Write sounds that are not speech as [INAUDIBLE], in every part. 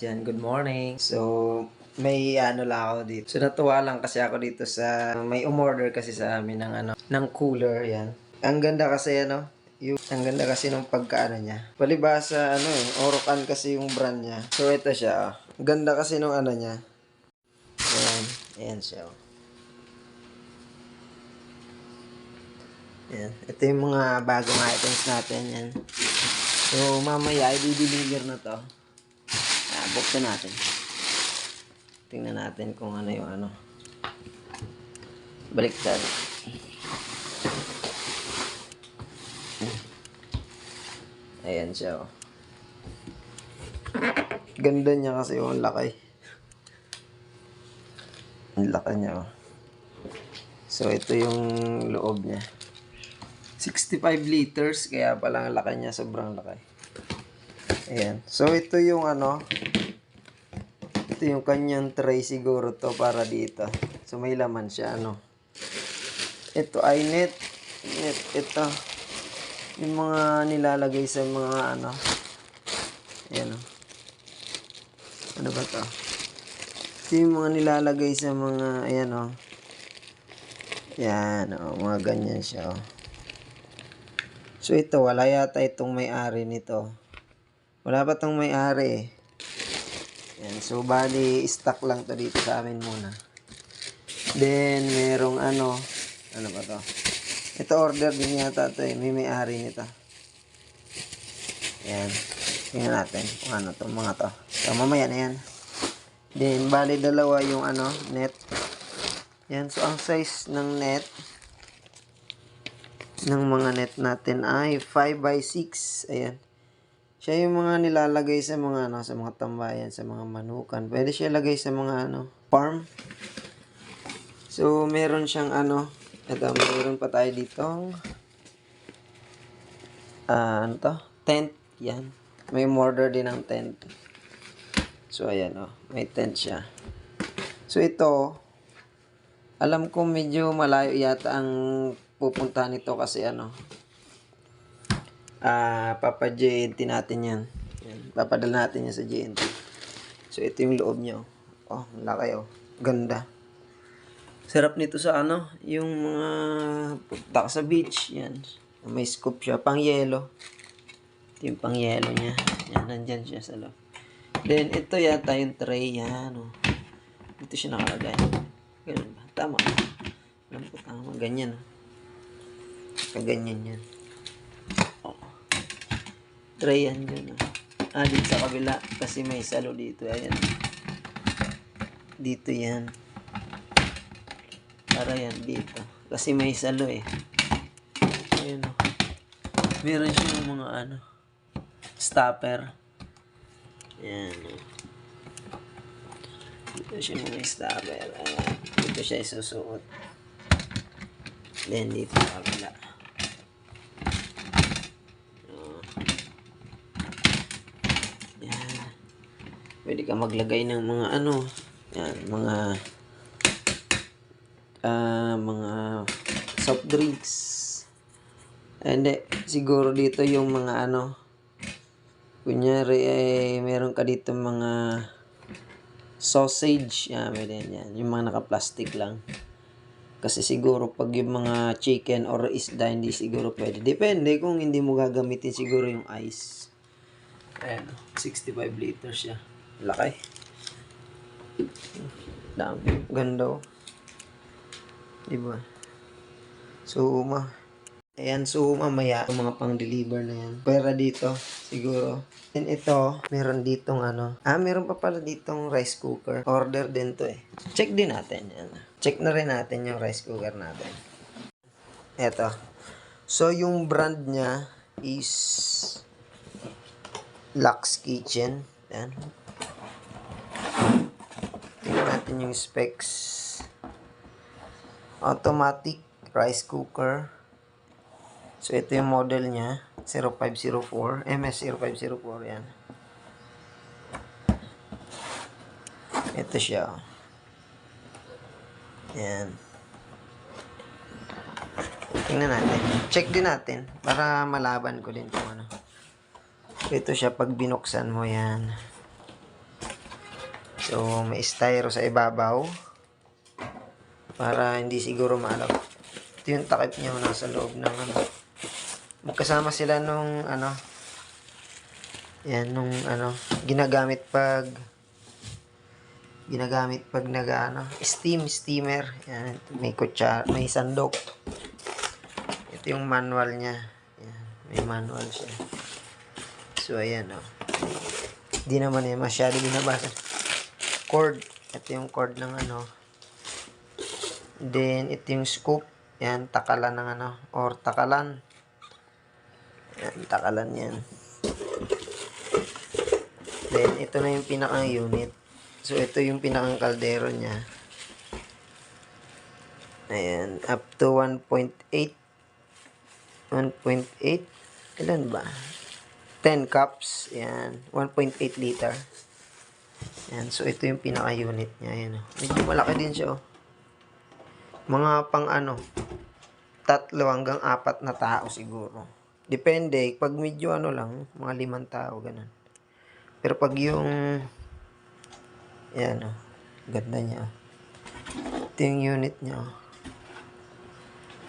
Yan, good morning. So, may ano lang ako dito. So, natuwa lang kasi ako dito sa, may umorder kasi sa amin ng ano, ng cooler, yan. Ang ganda kasi ano, yung, ang ganda kasi ng pagkaano niya. Palibasa, ano eh, Orocan kasi yung brand niya. So, ito siya. Ang Ganda kasi nung ano niya. Yan, yan siya, oh. Yan. Ito yung mga bagong items natin, yan. So, mamaya, i-deliver na to. Buksan natin. Tingnan natin kung ano yung ano. Baliktad. Ayan siya, oh. Ganda niya kasi, oh. Ang laki. Ang laki niya, oh. So, ito yung loob niya. 65 liters, kaya pala ang laki niya, sobrang laki. Ayan. So, ito yung ano, ito yung kanyang tray siguro to para dito. So, may laman siya, ano. Ito ay net. Net, ito. Yung mga nilalagay sa mga ano. Ayan, oh. Ano ba to? Ito yung mga nilalagay sa mga, ayan, oh. Yan, oh. Mga ganyan siya, oh. So, ito, wala yata itong may-ari nito. Wala pa tong may-ari eh. Yan, so bali, stock lang to dito sa amin muna. Then, merong ano, ano ba to? Ito order din yata to eh, may may-ari nito. Yan, tingnan natin kung ano to, mga to. So, mamaya na yan. Then, bali dalawa yung ano, net. Yan, so ang size ng net, ng mga net natin ay 5 by 6 Ayan. Siya yung mga nilalagay sa mga ano, sa mga tambayan, sa mga manukan. Pwede siya lagay sa mga ano, farm. So, meron siyang ano, ito, meron pa tayo dito. Ah, ano to? Tent. Yan. May order din ng tent. So, ayan oh. May tent siya. So, ito, alam ko medyo malayo yata ang pupuntahan nito kasi ano, ah papa JNT natin yan. yan. Papadala natin yan sa JNT. So, ito yung loob niya. Oh, ang laki oh. Ganda. Sarap nito sa ano, yung mga punta sa beach. Yan. May scoop siya. Pang yelo. Ito yung pang yelo niya. Yan, nandyan siya sa loob. Then, ito yata yung tray. Yan, oh. Dito siya nakalagay. Ganun ba? Tama. Alam ko tama. Ganyan, oh. Kaganyan yan. Tray yan dyan. Oh. Ah, dito sa kabila. Kasi may salo dito. Ayan. Dito yan. Para yan dito. Kasi may salo eh. Ayan oh. Meron siya mga ano. Stopper. Ayan oh. Dito siya mga stopper. Ayan. Dito siya isusuot. Then dito sa kabila. Oh. Yan. Pwede ka maglagay ng mga ano. Yan, mga ah mga soft drinks. Hindi, siguro dito yung mga ano. Kunyari, eh, meron ka dito mga sausage. Yan, pwede yan. Yung mga naka-plastic lang. Kasi siguro pag yung mga chicken or isda, hindi siguro pwede. Depende kung hindi mo gagamitin siguro yung ice. Ayan, 65 liters siya. Laki. Dami. Ganda oh. Diba? So, ma. Ayan, so mamaya, yung mga pang-deliver na yan. Pera dito, siguro. And ito, meron ditong ano. Ah, meron pa pala ditong rice cooker. Order din to eh. Check din natin. Yan. Check na rin natin yung rice cooker natin. Ito. So, yung brand niya is Lux Kitchen. Yan. Tingnan natin yung specs. Automatic rice cooker. So, ito yung model niya. 0504. MS0504. Yan. Ito siya. Yan. Tingnan natin. Check din natin. Para malaban ko din kung ano. Ito siya pag binuksan mo yan. So, may styro sa ibabaw. Para hindi siguro maalaw. Ito yung takip niya nasa loob ng ano. Magkasama sila nung ano. Yan, nung ano. Ginagamit pag ginagamit pag nag ano, steam steamer. Yan, may kutsara, may sandok. Ito yung manual niya. Yan, may manual siya. So, ayan, oh. Di naman eh, masyado binabasa. Cord. Ito yung cord ng ano. Then, ito yung scoop. Yan, takalan ng ano. Or takalan. Yan, takalan yan. Then, ito na yung pinakang unit. So, ito yung pinakang kaldero niya. Ayan, up to 1.8. 1.8. Ilan ba? 10 cups. Ayan, 1.8 liter. Ayan, so ito yung pinaka-unit niya. Ayan, oh. Medyo malaki din siya, oh. Mga pang ano, tatlo hanggang apat na tao siguro. Depende, pag medyo ano lang, mga limang tao, ganun. Pero pag yung, yan, oh, ganda niya, oh. Ito yung unit niya, oh.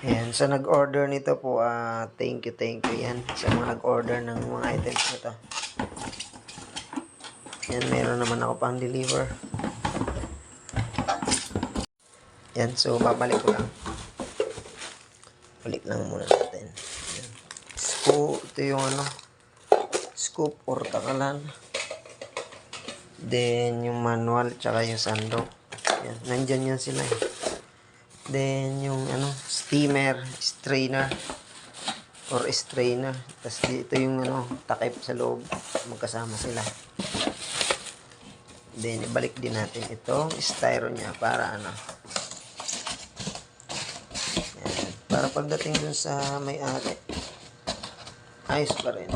Ayan, sa nag-order nito po, ah, thank you, thank you yan sa mga nag-order ng mga items nito. Yan, meron naman ako pang deliver. Yan, so babalik ko lang. Balik lang muna natin. Yan. Scoop, ito yung ano, scoop or takalan. Then, yung manual, tsaka yung sandok. Yan, nandyan yan sila eh. Then, yung ano, steamer, strainer, or strainer. Tapos dito yung ano, takip sa loob. Magkasama sila. Then, ibalik din natin itong styro niya para ano. Yan. Para pagdating dun sa may-ari, ayos pa rin.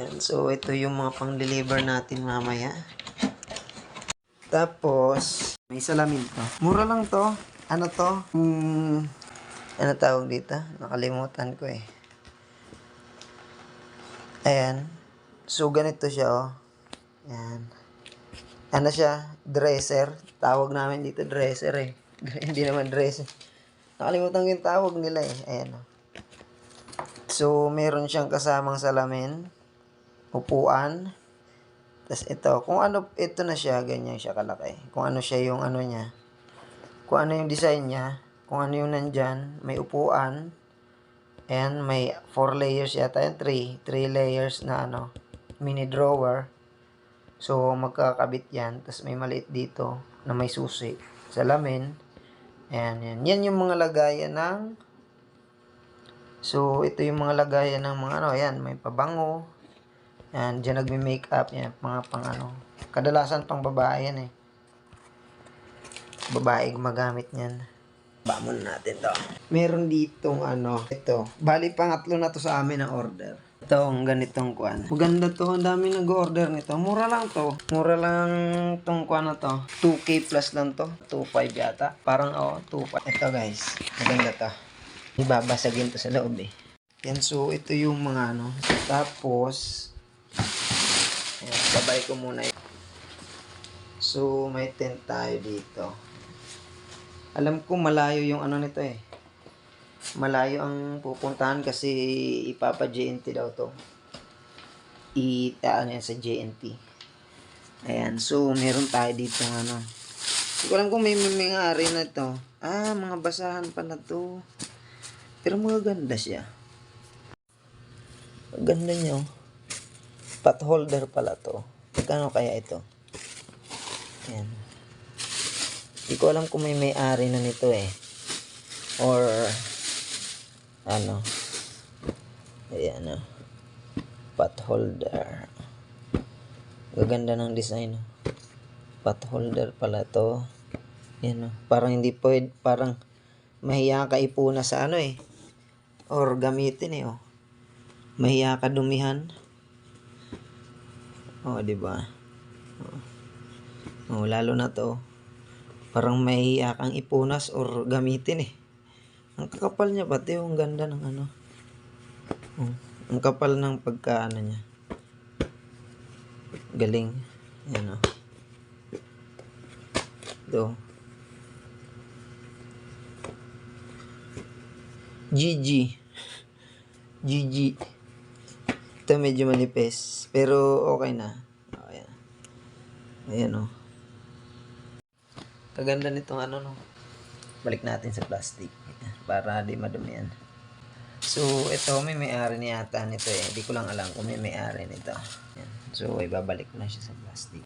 Yan. So, ito yung mga pang-deliver natin mamaya. Tapos, may salamin to. Mura lang to. Ano to? Hmm, ano tawag dito? Nakalimutan ko eh. Ayan. So, ganito siya, oh. Ayan. Ano siya? Dresser. Tawag namin dito dresser eh. [LAUGHS] Hindi naman dresser. Nakalimutan ko yung tawag nila eh. Ayan, oh. So, meron siyang kasamang salamin. Upuan. Tapos ito, kung ano, ito na siya, ganyan siya kalaki. Kung ano siya yung ano niya. Kung ano yung design niya. Kung ano yung nandyan. May upuan. And may 4 layers yata yan. 3. 3 layers na ano, mini drawer. So, magkakabit yan. Tapos may maliit dito na may susi. Salamin. Ayan, yan. Yan yung mga lagayan ng So, ito yung mga lagayan ng mga ano. Ayan, may pabango. Yan, dyan nagme-makeup. Yan, mga pang ano. Kadalasan pang babae yan eh. Babae gumagamit niyan. Ba muna natin to. Meron ditong ano, ito. Bali, pangatlo na to sa amin ang order. Ito, ang ganitong kuan. Maganda to, ang dami nag-order nito. Mura lang to. Mura lang tong kuan na to. 2K plus lang to. 2.5 yata. Parang, oh, 2.5. Ito guys, maganda to. Ibabasagin to sa loob eh. Yan, so ito yung mga ano. Tapos, ayan, babay ko muna. So, may tent tayo dito. Alam ko malayo yung ano nito eh. Malayo ang pupuntahan kasi ipapa JNT daw to. I ano yan sa JNT. Ayan, so meron tayo dito ng ano. Hindi ko alam kung may may mga ari na to. Ah, mga basahan pa na to. Pero maganda siya. Ang Ganda niya oh. Pot holder pala to. Magkano kaya ito? Ayan. Hindi ko alam kung may may-ari na nito eh. Or, ano. Ayan oh. Pot holder. Gaganda ng design oh. Pot holder pala to. Yan oh. Parang hindi pwede, parang mahiya ka ipuna sa ano eh. Or gamitin eh oh. Mahiya ka dumihan. Oh, di ba? Oh, lalo na to. Parang mahiya kang ipunas or gamitin eh. Ang kakapal niya pati yung ganda ng ano. Oh, ang kapal ng pagkaano niya. Galing. Yan oh. Ito. GG. GG. Ito medyo manipis. Pero okay na. Okay na. Ayan o. Kaganda nitong ano no. Balik natin sa plastic. Para di madumi yan. So, ito may may-ari ni yata nito eh. Hindi ko lang alam kung may may-ari nito. Yan. So, ibabalik ko na siya sa plastic.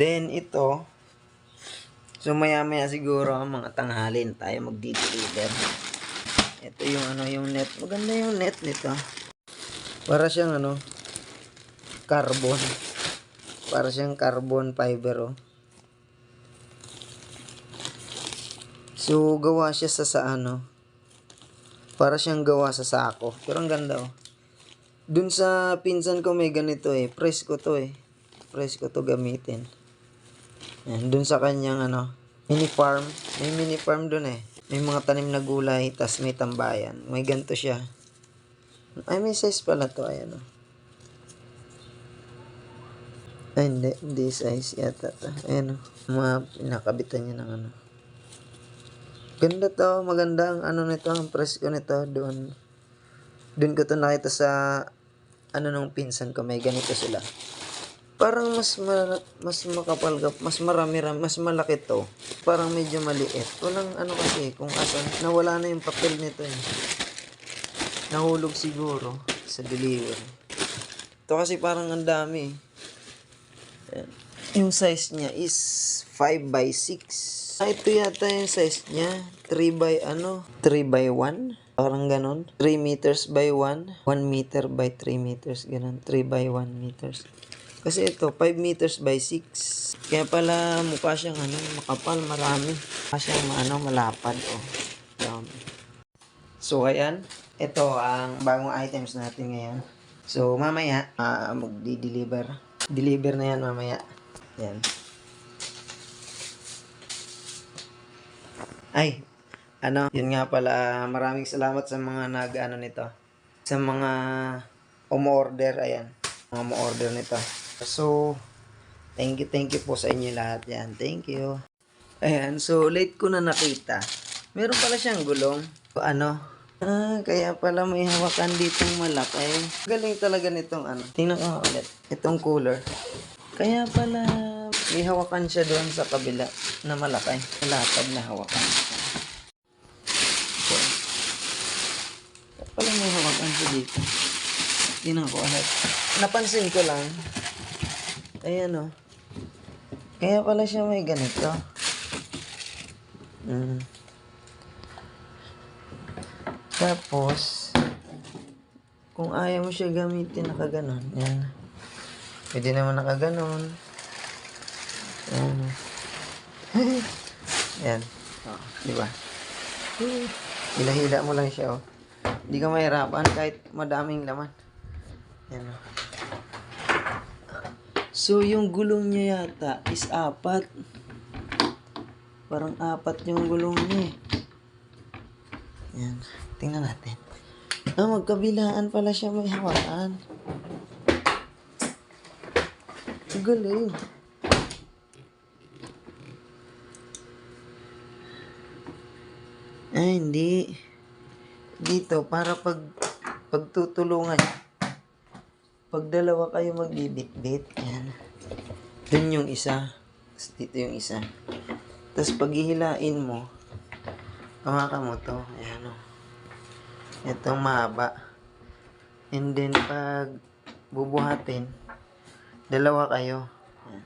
Then, ito. So, maya-maya siguro, mga tanghalin tayo magdi-deliver. Ito yung ano, yung net. Maganda yung net nito. Para siyang ano, carbon. Para siyang carbon fiber, oh. So, gawa siya sa sa ano. Para siyang gawa sa sako. Pero ang ganda, oh. Dun sa pinsan ko may ganito eh. Press ko to eh. Press ko to gamitin. Yan, dun sa kanyang ano, mini farm. May mini farm dun eh. May mga tanim na gulay, tas may tambayan. May ganito siya. Ay, may size pala to. Ayan o. Ay, hindi. Hindi size yata to. Ayan o. Mga pinakabitan niya ng ano. Ganda to. Maganda ang ano nito. Ang press ko nito. Doon. Doon ko to nakita sa ano nung pinsan ko. May ganito sila. Parang mas ma- mas makapal ka, mas marami ram, mas malaki to. Parang medyo maliit. Walang ano kasi kung asan nawala na yung papel nito eh. Nahulog siguro sa delivery. Ito kasi parang ang dami. Ayan. Yung size niya is 5 by 6. Ah, ito yata yung size niya. 3 by ano? 3 by 1? Parang ganon. 3 meters by 1. 1 meter by 3 meters. Ganon. 3 by 1 meters. Kasi ito, 5 meters by 6. Kaya pala mukha siyang ano, makapal, marami. Mukha siyang ano, malapad. Oh. Dami. So, ayan. Ito ang bagong items natin ngayon. So, mamaya, ah magdi-deliver. Deliver na yan mamaya. Yan. Ay, ano, yun nga pala, maraming salamat sa mga nag-ano nito. Sa mga umorder, ayan. Mga umorder nito. So, thank you, thank you po sa inyo lahat yan. Thank you. Ayan, so late ko na nakita. Meron pala siyang gulong. Ano? Ah, kaya pala may hawakan ditong malaki. Galing talaga nitong ano. Tingnan ko ulit. Itong cooler. Kaya pala may hawakan siya doon sa kabila na malaki. Latag na hawakan. So, kaya pala may hawakan siya dito. Tingnan ko ulit. Napansin ko lang. Ayan o. Kaya pala siya may ganito. Mm. Tapos, kung ayaw mo siya gamitin nakaganon, yan. Pwede naman nakaganon. Yan. [LAUGHS] yan. Oh, di ba? Hila-hila mo lang siya, oh. Hindi ka mahirapan kahit madaming laman. Yan, oh. So, yung gulong niya yata is apat. Parang apat yung gulong niya eh. Yan. Tingnan natin. Ah, magkabilaan pala siya may hawakan. Ang Galing. Ay, hindi. Dito, para pag pagtutulungan. Pag dalawa kayo magbibit-bit, yan. Dun yung isa. Tapos dito yung isa. Tapos pag hihilain mo, hawakan mo to. Ayan o. Itong mahaba. And then pag bubuhatin, dalawa kayo. Ayan.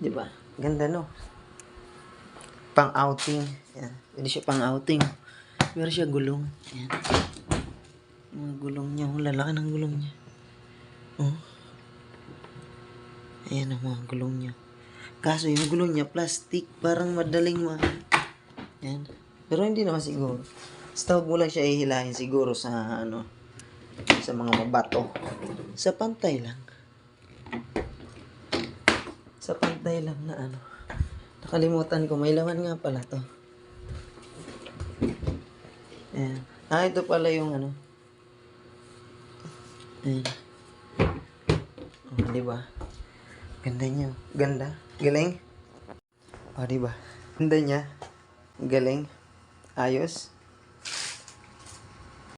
Di ba? Ganda no? Pang outing. Ayan. Pwede siya pang outing. Pero siya gulong. Ayan. Mga gulong niya. Lalaki ng gulong niya. Oh. Ayan ang mga gulong niya. Kaso yung gulong niya, plastic. Parang madaling ma... Yan. Pero hindi naman siguro. Basta mo lang siya ihilahin siguro sa ano, sa mga mabato. Sa pantay lang. Sa pantay lang na ano. Nakalimutan ko, may laman nga pala to. Ayan. Ah, ito pala yung ano. Ayan. Di ba? Ganda niya. Ganda. Galing. Oh, di ba? Ganda niya. Galing. Ayos.